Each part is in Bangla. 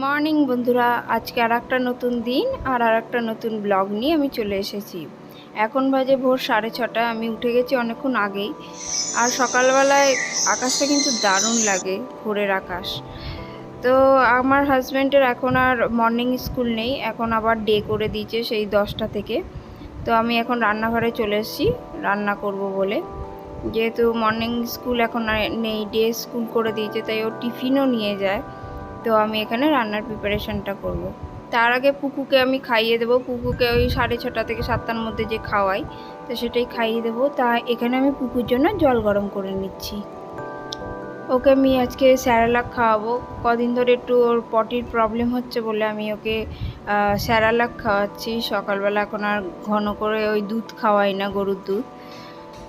মর্নিং বন্ধুরা। আজকে আর একটা নতুন দিন আর আর একটা নতুন ব্লগ নিয়ে আমি চলে এসেছি। এখন বাজে ভোর সাড়ে ছটা, আমি উঠে গেছি অনেকক্ষণ আগেই। আর সকালবেলায় আকাশটা কিন্তু দারুণ লাগে, ভোরের আকাশ। তো আমার হাজব্যান্ডের এখন আর মর্নিং স্কুল নেই, এখন আবার ডে করে দিয়েছে সেই দশটা থেকে। তো আমি এখন রান্নাঘরে চলে এসেছি, রান্না করব বলে। যেহেতু মর্নিং স্কুল এখন নেই ডে স্কুল করে দিয়েছে, তাই ও টিফিনও নিয়ে যায়। তো আমি এখানে রান্নার প্রিপারেশনটা করব। তার আগে পুকুকে আমি খাইয়ে দেবো। পুকুকে ওই সাড়ে ছটা থেকে সাতটার মধ্যে যে খাওয়াই, তো সেটাই খাইয়ে দেবো। তা এখানে আমি পুকুর জন্য জল গরম করে নিচ্ছি। ওকে আমি আজকে স্যারালাক খাওয়াবো। কদিন ধরে একটু ওর পটির প্রবলেম হচ্ছে বলে আমি ওকে স্যারালাক খাওয়াচ্ছি। সকালবেলা এখন আর ঘন করে ওই দুধ খাওয়াই না, গরুর দুধ।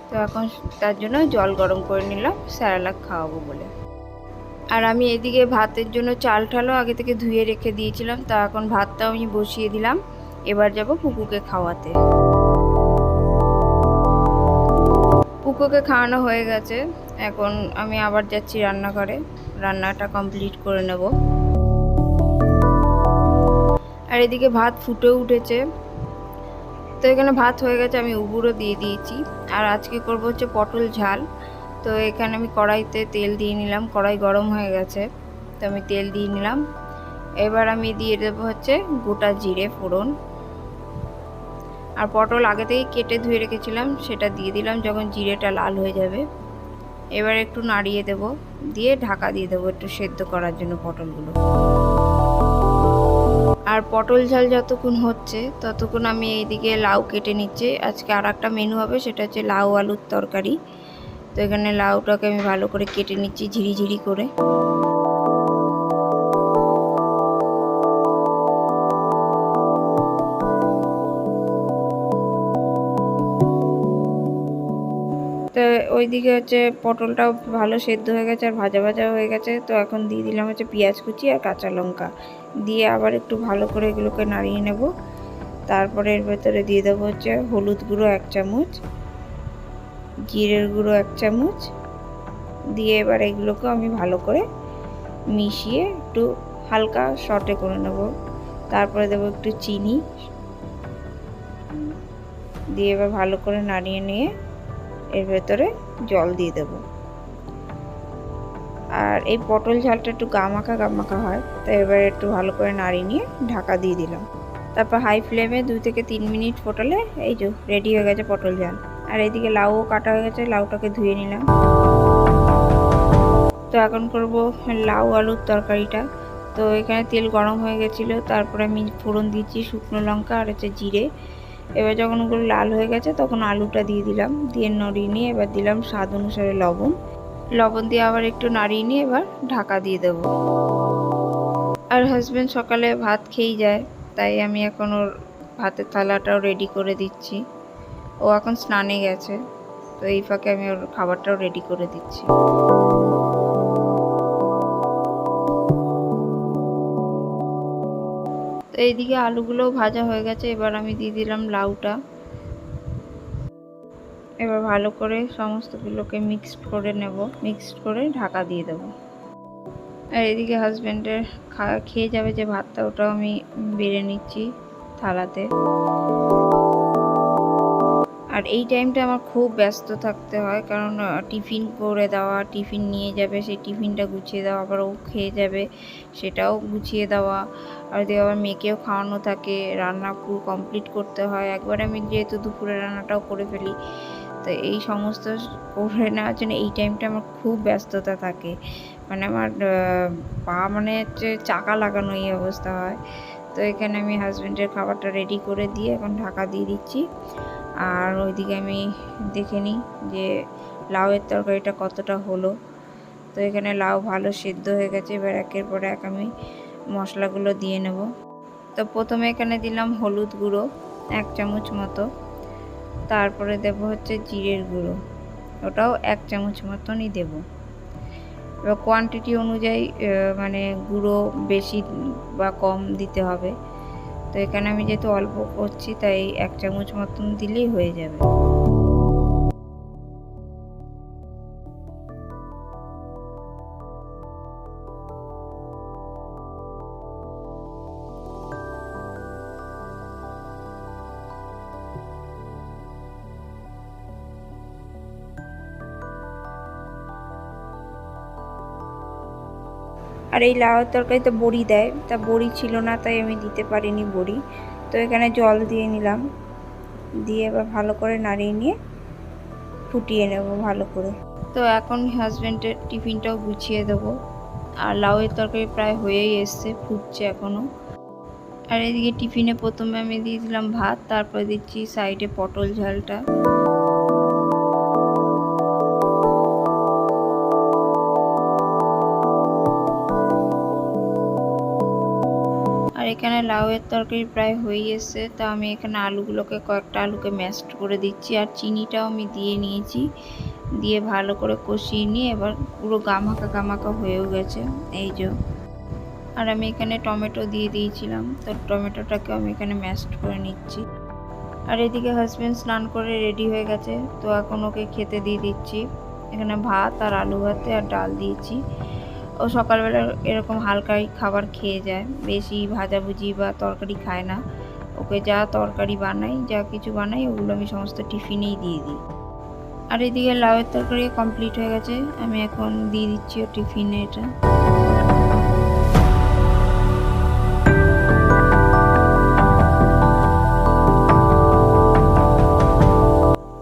তো এখন তার জন্য জল গরম করে নিলাম স্যারালাক খাওয়াবো বলে। আর আমি এদিকে ভাতের জন্য চাল ঠালও আগে থেকে ধুয়ে রেখে দিয়েছিলাম, তা এখন ভাতটাও আমি বসিয়ে দিলাম। এবার যাব পুকুকে খাওয়াতে। পুকুকে খাওয়ানো হয়ে গেছে। এখন আমি আবার যাচ্ছি রান্নাঘরে। রান্নাটা কমপ্লিট করে নেব। আর এদিকে ভাত ফুটে উঠেছে। তো এখানে ভাত হয়ে গেছে, আমি উবুরও দিয়ে দিয়েছি। আর আজকে করব হচ্ছে পটল ঝাল। তো এখানে আমি কড়াইতে তেল দিয়ে নিলাম। কড়াই গরম হয়ে গেছে, তো আমি তেল দিয়ে নিলাম। এবার আমি দিয়ে দেবো হচ্ছে গোটা জিরে ফোড়ন। আর পটল আগে থেকেই কেটে ধুয়ে রেখেছিলাম, সেটা দিয়ে দিলাম যখন জিরেটা লাল হয়ে যাবে। এবার একটু নাড়িয়ে দেব, দিয়ে ঢাকা দিয়ে দেবো একটু সেদ্ধ করার জন্য পটলগুলো। আর পটল ঝাল যতক্ষণ হচ্ছে, ততক্ষণ আমি এইদিকে লাউ কেটে নিচ্ছি। আজকে আর একটা মেনু হবে, সেটা হচ্ছে লাউ আলুর তরকারি। তো এখানে লাউটাকে আমি ভালো করে কেটে নিচ্ছি ঝিরিঝিরি করে। তো ওইদিকে হচ্ছে পটলটাও ভালো সেদ্ধ হয়ে গেছে আর ভাজা ভাজা হয়ে গেছে। তো এখন দিয়ে দিলাম হচ্ছে পেঁয়াজ কুচি আর কাঁচা লঙ্কা। দিয়ে আবার একটু ভালো করে এগুলোকে নাড়িয়ে নেব। তারপরে এর ভেতরে দিয়ে দেবো হচ্ছে হলুদ গুঁড়ো এক চামচ। জিরের গুঁড়ো এক চামচ। দিয়ে এবার এগুলোকে আমি ভালো করে মিশিয়ে একটু হালকা শর্টে করে নেব। তারপরে দেবো একটু চিনি। দিয়ে এবার ভালো করে নাড়িয়ে নিয়ে এর ভেতরে জল দিয়ে দেব। আর এই পটল ঝালটা একটু গামাখা গামাখা হয়, তাই এবার একটু ভালো করে নাড়িয়ে নিয়ে ঢাকা দিয়ে দিলাম। তারপর হাই ফ্লেমে দুই থেকে তিন মিনিট ফোটালে এই যে রেডি হয়ে গেছে পটল ঝাল। আর এদিকে লাউও কাটা হয়ে গেছে, লাউটাকে ধুয়ে নিলাম। তো এখন করব লাউ আলুর তরকারিটা। তো এখানে তেল গরম হয়ে গেছিল, তারপরে আমি ফোড়ন দিচ্ছি শুকনো লঙ্কা আর হচ্ছে জিরে। এবার যখন ওগুলো লাল হয়ে গেছে, তখন আলুটা দিয়ে দিলাম, দিয়ে নড়িয়ে নিয়ে এবার দিলাম স্বাদ অনুসারে লবণ। লবণ দিয়ে আবার একটু নাড়িয়ে নিয়ে এবার ঢাকা দিয়ে দেব। আর হাজব্যান্ড সকালে ভাত খেয়েই যায়, তাই আমি এখন ওর ভাতের থালাটাও রেডি করে দিচ্ছি। ও এখন স্নানে গেছে। তো এই ফাঁকে আমি ওর খাবারটাও রেডি করে দিচ্ছি। তো এইদিকে আলুগুলোও ভাজা হয়ে গেছে। এবার আমি দিয়ে দিলাম লাউটা। এবার ভালো করে সমস্তগুলোকে মিক্সড করে নেব। মিক্সড করে ঢাকা দিয়ে দেবো। আর এদিকে হাজব্যান্ডের খেয়ে যাবে যে ভাতটা, ওটাও আমি বেড়ে নিচ্ছি থালাতে। আর এই টাইমটা আমার খুব ব্যস্ত থাকতে হয়, কারণ টিফিন করে দেওয়া, টিফিন নিয়ে যাবে, সেই টিফিনটা গুছিয়ে দেওয়া, আবার ও খেয়ে যাবে, সেটাও গুছিয়ে দেওয়া। আর দিয়ে আবার মেয়েকেও খাওয়ানো থাকে, রান্না পুরো কমপ্লিট করতে হয়, একবার আমি যেহেতু দুপুরে রান্নাটাও করে ফেলি, তো এই সমস্ত করে নেওয়ার জন্য এই টাইমটা আমার খুব ব্যস্ততা থাকে। মানে আমার পা মানে হচ্ছে চাকা লাগানো এই অবস্থা হয়। তো এখানে আমি হাজব্যান্ডের খাবারটা রেডি করে দিয়ে এখন ঢাকা দিয়ে দিচ্ছি। আর ওইদিকে আমি দেখে নিই যে লাউয়ের তরকারিটা কতটা হলো। তো এখানে লাউ ভালো সেদ্ধ হয়ে গেছে, এবার একের পর এক আমি মশলাগুলো দিয়ে নেব। তো প্রথমে এখানে দিলাম হলুদ গুঁড়ো, এক চামচ মতো। তারপরে দেব হচ্ছে জিরের গুঁড়ো, ওটাও এক চামচ মতনই দেব। এবার কোয়ান্টিটি অনুযায়ী মানে গুঁড়ো বেশি বা কম দিতে হবে। তো এখানে আমি যেহেতু অল্প করছি তাই এক চামচ মতন দিলেই হয়ে যাবে। আর এই লাউয়ের তরকারিতে বড়ি দেয়। তা বড়ি ছিল না, তাই আমি দিতে পারিনি বড়ি। তো এখানে জল দিয়ে নিলাম। দিয়ে এবার ভালো করে নাড়িয়ে নিয়ে ফুটিয়ে নেব ভালো করে। তো এখন হাজব্যান্ডের টিফিনটাও গুছিয়ে দেবো। আর লাউয়ের তরকারি প্রায় হয়েই এসছে, ফুটছে এখনও আর এদিকে টিফিনে প্রথমে আমি দিয়ে দিলাম ভাত, তারপরে দিচ্ছি সাইডে পটল ঝালটা। এখানে লাউয়ের তরকারি প্রায় হয়ে এসছে তা আমি এখানে আলুগুলোকে কয়েকটা আলুকে ম্যাশড করে দিচ্ছি আর চিনিটাও আমি দিয়ে নিয়েছি, দিয়ে ভালো করে কষিয়ে নিয়ে এবার পুরো গামাকা গামাকা হয়েও গেছে, এই যে। আর আমি এখানে টমেটো দিয়ে দিয়েছিলাম, তো টমেটোটাকে আমি এখানে ম্যাশড করে নিচ্ছি। আর এদিকে হাজব্যান্ড স্নান করে রেডি হয়ে গেছে, তো এখন ওকে খেতে দিয়ে দিচ্ছি। এখানে ভাত আর আলু ভাতে আর ডাল দিয়েছি। ও সকালবেলা এরকম হালকাই খাবার খেয়ে যায়। বেশি ভাজাভুজি বা তরকারি খায় না। ওকে যা তরকারি বানাই, যা কিছু বানাই, ওগুলো আমি সমস্ত টিফিনেই দিয়ে দিই। আর এদিকে লাউয়ের তরকারি কমপ্লিট হয়ে গেছে। আমি এখন দিয়ে দিচ্ছি ও টিফিনে এটা।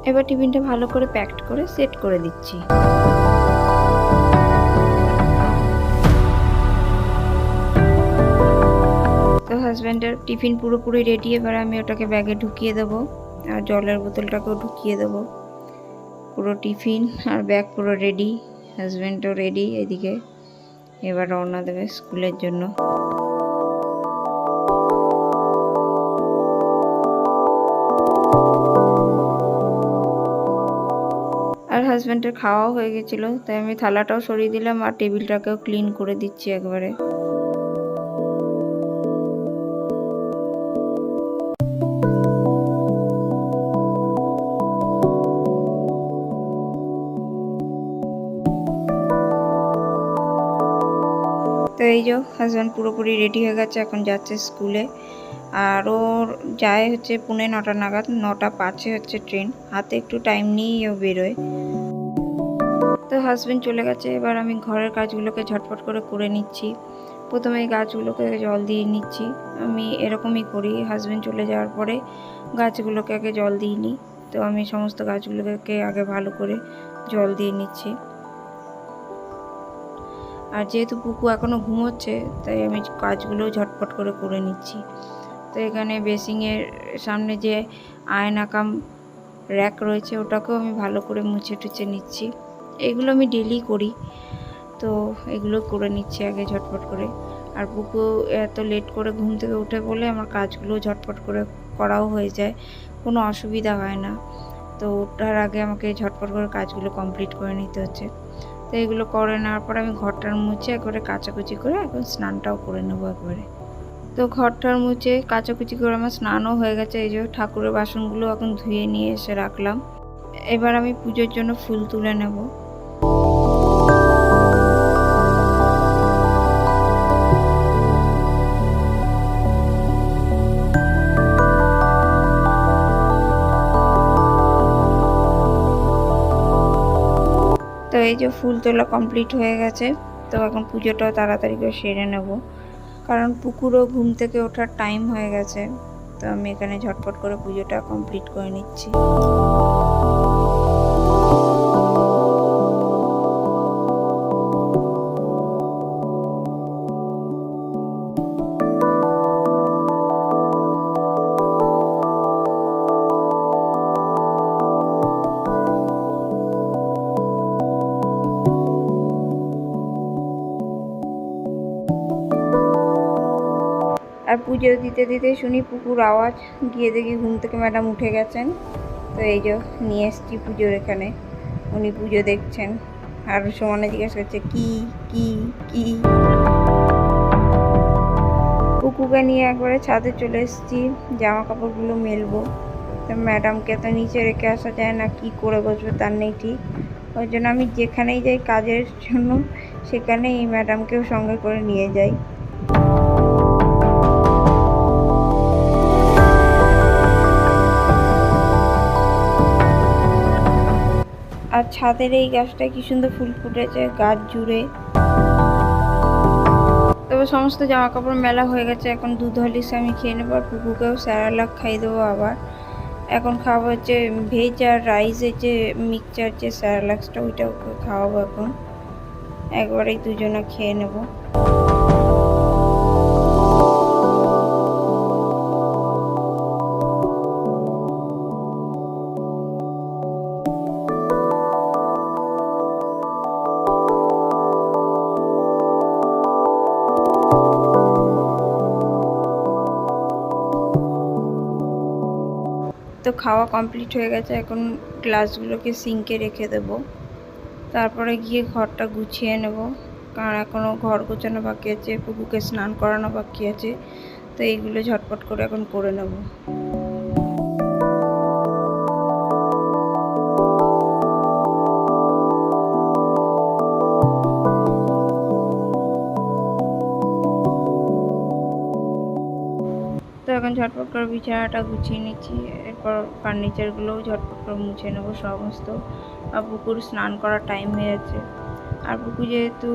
এবার টিফিনটা ভালো করে প্যাকড করে সেট করে দিচ্ছি। হাজব্যান্ডের টিফিন পুরোপুরি রেডি এবার আমি ওটাকে ব্যাগে ঢুকিয়ে দেবো আর জলের বোতলটাকেও ঢুকিয়ে দেবো। পুরো টিফিন আর ব্যাগ পুরো রেডি হাজব্যান্ডও রেডি এদিকে। এবার রওনা দেবে স্কুলের জন্য। আর হাজব্যান্ডের খাওয়াও হয়ে গেছিল, তাই আমি থালাটাও সরিয়ে দিলাম আর টেবিলটাকেও ক্লিন করে দিচ্ছি একবারে। এই যে হাজব্যান্ড পুরোপুরি রেডি হয়ে গেছে, এখন যাচ্ছে স্কুলে আর ওর যায় হচ্ছে পুনে নটা নাগাদ, নটা পাঁচে হচ্ছে ট্রেন হাতে একটু টাইম নিয়েই ও বেরোয়। তো হাজব্যান্ড চলে গেছে, এবার আমি ঘরের কাজগুলোকে ঝটপট করে করে নিচ্ছি। প্রথমে গাছগুলোকে জল দিয়ে নিচ্ছি। আমি এরকমই করি হাজব্যান্ড চলে যাওয়ার পরে গাছগুলোকে আগে জল দিয়ে নিই। তো আমি সমস্ত গাছগুলোকে আগে ভালো করে জল দিয়ে নিচ্ছি। আর যেহেতু পুকু এখনও ঘুমোচ্ছে, তাই আমি কাজগুলো ঝটপট করে করে নিচ্ছি। তো এখানে বেসিংয়ের সামনে যে আয়না কাম র্যাক রয়েছে, ওটাকেও আমি ভালো করে মুছে টুছে নিচ্ছি। এগুলো আমি ডেলি করি, তো এগুলো করে নিচ্ছি আগে ঝটপট করে। আর পুকু এত লেট করে ঘুম থেকে উঠে বলে আমার কাজগুলো ঝটপট করে করাও হয়ে যায়, কোনো অসুবিধা হয় না। তো ওঠার আগে আমাকে ঝটপট করে কাজগুলো কমপ্লিট করে নিতে হচ্ছে। তো এগুলো করে নেওয়ার পর আমি ঘরটার মুছে একবারে কাচাকুচি করে এখন স্নানটাও করে নেব একবারে। তো ঘরটার মুছে কাচাকুচি করে আমার স্নানও হয়ে গেছে, এই যে ঠাকুরের বাসনগুলো এখন ধুয়ে নিয়ে এসে রাখলাম। এবার আমি পুজোর জন্য ফুল তুলে নেব। এই যে ফুল তোলা কমপ্লিট হয়ে গেছে, তো এখন পুজোটাও তাড়াতাড়ি করে সেরে নেব। কারণ পুকুরও ঘুম থেকে ওঠার টাইম হয়ে গেছে, তো আমি এখানে ঝটপট করে পুজোটা কমপ্লিট করে নিচ্ছি। পুজো দিতে দিতে শুনি পুকুর আওয়াজ, গিয়ে দেখি ঘুম থেকে ম্যাডাম উঠে গেছেন। তো এই যে নিয়ে এসছি পুজোর এখানে, উনি পুজো দেখছেন। আর সমানে জিজ্ঞেস করছে, কি কি কি? পুকুকে নিয়ে একবারে ছাদে চলে এসেছি জামা কাপড়গুলো মেলবো। তো ম্যাডামকে তো নিচে রেখে আসা যায় না, কি করে বসবে তার নেই ঠিক। ওই জন্য আমি যেখানেই যাই কাজের জন্য, সেখানেই এই ম্যাডামকেও সঙ্গে করে নিয়ে যাই। ছাদের এই গাছটা কি সুন্দর ফুল ফুটেছে, গাছ জুড়ে। তবে সমস্ত জামা কাপড় মেলা হয়ে গেছে, এখন দুধ হলিস আমি খেয়ে নেব আর পুকুকেও স্যারালাক খাই দেবো আবার। এখন খাওয়াবো হচ্ছে ভেজ আর রাইসের যে মিক্সচার যে স্যারালাক্সটা ওইটা খাওয়াবো এখন। একবারেই দুজনে খেয়ে নেব। খাওয়া কমপ্লিট হয়ে গেছে, এখন গ্লাসগুলোকে সিঙ্কে রেখে দেব। তারপরে গিয়ে ঘরটা গুছিয়ে নেব। কারণ এখনও ঘর গোছানো বাকি আছে পুকুকে স্নান করানো বাকি আছে, তো এইগুলো ঝটপট করে এখন করে নেব। ঝটপট করে বিছানাটা গুছিয়ে নিচ্ছি, এরপর ফার্নিচারগুলোও ঝটপট করে মুছে নেব, সমস্ত। আর পুকুর স্নান করার টাইম হয়ে যাচ্ছে। আর পুকুর যেহেতু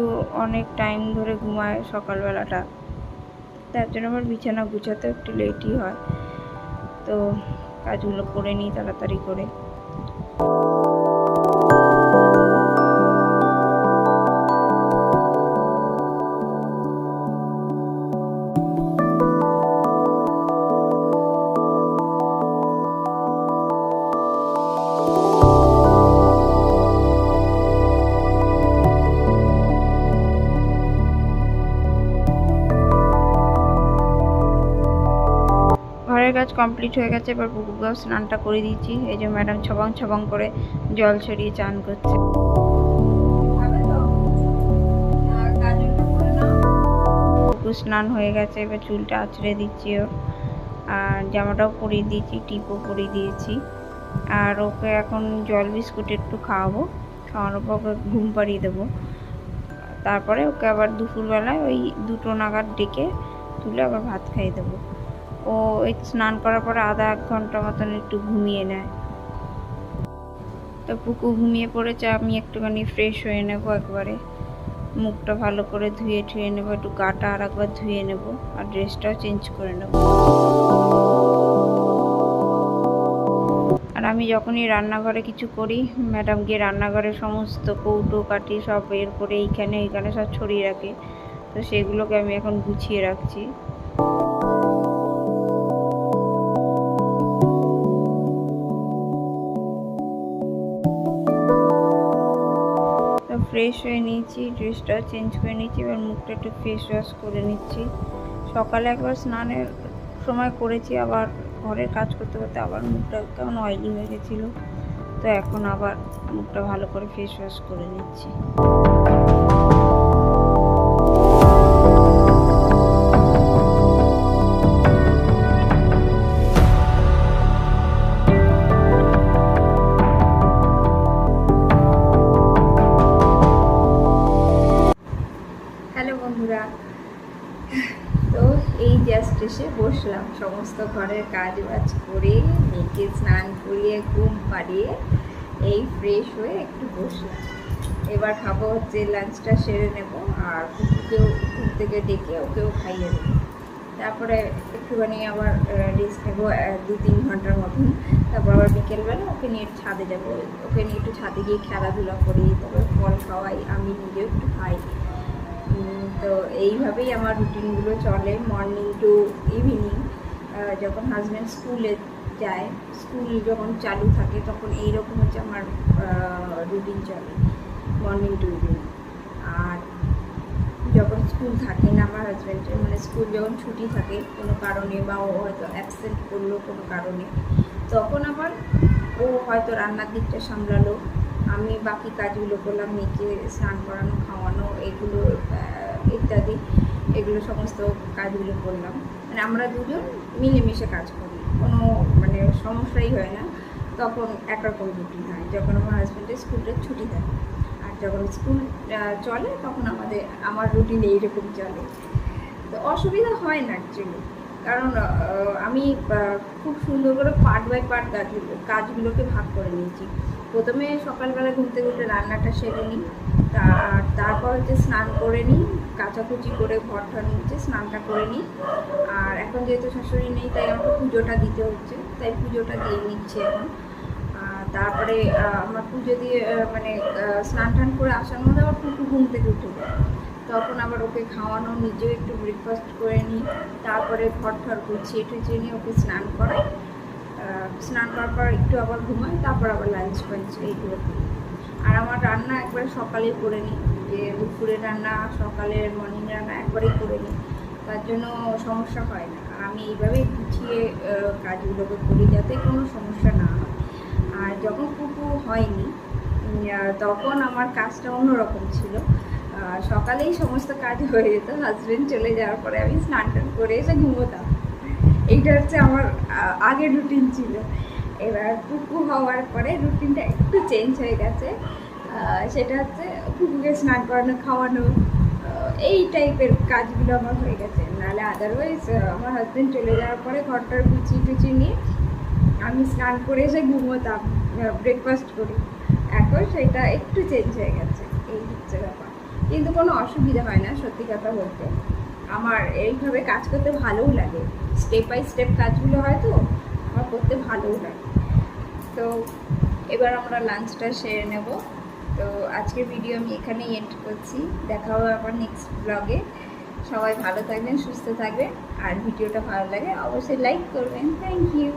অনেক টাইম ধরে ঘুমায় সকালবেলাটা, তার জন্য আমার বিছানা গুছাতে একটু লেটই হয়। তো কাজগুলো করে নিই তাড়াতাড়ি করে। কাজ কমপ্লিট হয়ে গেছে এবার পুকুরগাঁও স্নানটা করে দিয়েছি। এই যে ম্যাডাম ছবং ছবং করে জল ছড়িয়ে চান করছে। পুকুর স্নান হয়ে গেছে এবার চুলটা আঁচড়ে দিচ্ছি ওর। আর জামাটাও পরিয়ে দিয়েছি টিপও পরিয়ে দিয়েছি। আর ওকে এখন জল বিস্কুট একটু খাওয়াবো খাওয়ানোর পর ওকে ঘুম পাড়িয়ে দেবো। তারপরে ওকে আবার দুপুরবেলায় ওই দুটো নাগাদ ডেকে তুলে আবার ভাত খাইয়ে দেবো। ও স্নান করার পরে আধা এক ঘণ্টা মতন একটু ঘুমিয়ে নেয়। তো পুকু ঘুমিয়ে পড়েছে, আমি একটুখানি ফ্রেশ হয়ে নেব একবারে। মুখটা ভালো করে ধুয়ে ঠুয়ে নেব, একটু গাটা আর একবার ধুয়ে নেব, আর ড্রেসটাও চেঞ্জ করে নেব। আর আমি যখনই রান্নাঘরে কিছু করি ম্যাডাম গিয়ে রান্নাঘরে সমস্ত কৌটো কাটি সব বের করে এইখানে এইখানে সব ছড়িয়ে রাখে। তো সেগুলোকে আমি এখন গুছিয়ে রাখছি। ফ্রেশ হয়ে নিয়েছি ড্রেসটা চেঞ্জ করে নিয়েছি, এবার মুখটা একটু ফেস ওয়াশ করে নিচ্ছি। সকালে একবার স্নানের সময় করেছি, আবার ঘরের কাজ করতে করতে আবার মুখটা কেমন অয়েলি হয়ে গেছিল। তো এখন আবার মুখটা ভালো করে ফেস ওয়াশ করে নিচ্ছি। খাব হচ্ছে লাঞ্চটা সেরে নেব আর কুকুরকেও ঘুম থেকে ডেকে ওকেও খাইয়ে দেবো। তারপরে একটুখানি আবার রেস্ট নেব দু তিন ঘণ্টার মতন। তারপর আবার বিকেলবেলা ওকে নিয়ে ছাদে যাব। ওকে নিয়ে একটু ছাদে গিয়ে খেলাধুলা করি, তারপরে ফল খাওয়াই, আমি নিজেও একটু খাই। তো এইভাবেই আমার রুটিনগুলো চলে। মর্নিং টু ইভিনিং যখন হাজব্যান্ড স্কুলে যায়, স্কুল যখন চালু থাকে, তখন এইরকম হচ্ছে আমার রুটিন চলে। মর্নিং টু ইভিনিং আর যখন স্কুল থাকে না, আমার হাজব্যান্ডের মানে স্কুল যখন ছুটি থাকে, কোনো কারণে বা ও হয়তো অ্যাবসেন্ট করল কোনো কারণে, তখন আবার ও হয়তো রান্নার দিকটা সামলালো। আমি বাকি কাজগুলো করলাম, মেয়েকে স্নান করানো, খাওয়ানো, এগুলো ইত্যাদি, এগুলো সমস্ত কাজগুলো করলাম। মানে আমরা দুজন মিলেমিশে কাজ করি, কোনো মানে সমস্যাই হয় না। তখন একরকম রুটিন হয়, যখন আমার হাজব্যান্ডের স্কুলের ছুটি থাকে। যখন স্কুল চলে, তখন আমাদের, আমার রুটিন এইরকম চলে। তো অসুবিধা হয় না অ্যাকচুয়ালি কারণ আমি খুব সুন্দর করে পার্ট বাই পার্ট কাজগুলো কাজগুলোকে ভাগ করে নিয়েছি। প্রথমে সকালবেলা ঘুম থেকে উঠে রান্নাটা সেরে নিই তার তারপর হচ্ছে স্নান করে নিই, কাচাকুচি করে ঘর ঠর নিচ্ছে স্নানটা করে নিই। আর এখন যেহেতু শাশুড়ি নেই, তাই আমাকে পুজোটা দিতে হচ্ছে, তাই পুজোটা দিয়ে নিচ্ছে এখন। তারপরে আমার পুজো দিয়ে মানে স্নান টান করে আসার মধ্যে আবার পুকু ঘুম থেকে উঠে যায়। তখন আবার ওকে খাওয়ানো, নিজেও একটু ব্রেকফাস্ট করে নিই। তারপরে ঘর ঠর গুছিয়ে টুচিয়ে নিয়ে ওকে স্নান করাই। স্নান করার পর একটু আবার ঘুমাই, তারপর আবার লাঞ্চ ফাঞ্চ এইগুলো করি আর আমার রান্না একবারে সকালেই করে নিই, যে দুপুরের রান্না সকালের মর্নিং রান্না একবারেই করে নিই। তার জন্য সমস্যা হয় না। আমি এইভাবেই গুছিয়ে কাজগুলোকে করি যাতে কোনো সমস্যা না হয়। আর যখন কুকু হয়নি তখন আমার কাজটা অন্যরকম ছিল। সকালেই সমস্ত কাজ হয়ে যেত হাজব্যান্ড চলে যাওয়ার পরে আমি স্নান টান করে এসে ঘুমোতাম। এইটা হচ্ছে আমার আগের রুটিন ছিল। এবার কুকু হওয়ার পরে রুটিনটা একটু চেঞ্জ হয়ে গেছে। সেটা হচ্ছে কুকুকে স্নান করানো, খাওয়ানো এই টাইপের কাজগুলো আমার হয়ে গেছে। নাহলে আদারওয়াইজ আমার হাজব্যান্ড চলে যাওয়ার পরে ঘরটার গুছিয়ে টুচিয়ে নিয়ে আমি স্নান করে এসে ঘুমোতাম ব্রেকফাস্ট করি। এখন সেটা একটু চেঞ্জ হয়ে গেছে, এই হচ্ছে ব্যাপার। কিন্তু কোনো অসুবিধা হয় না, সত্যি কথা বলতে। আমার এইভাবে কাজ করতে ভালোও লাগে। স্টেপ বাই স্টেপ কাজগুলো হয় তো, আমার করতে ভালোও লাগে। তো এবার আমরা লাঞ্চটা সেরে নেব। তো আজকের ভিডিও আমি এখানেই এন্ড করছি। দেখা হবে আবার নেক্সট ব্লগে সবাই ভালো থাকবেন, সুস্থ থাকবেন। আর ভিডিওটা ভালো লাগে অবশ্যই লাইক করবেন। Thank you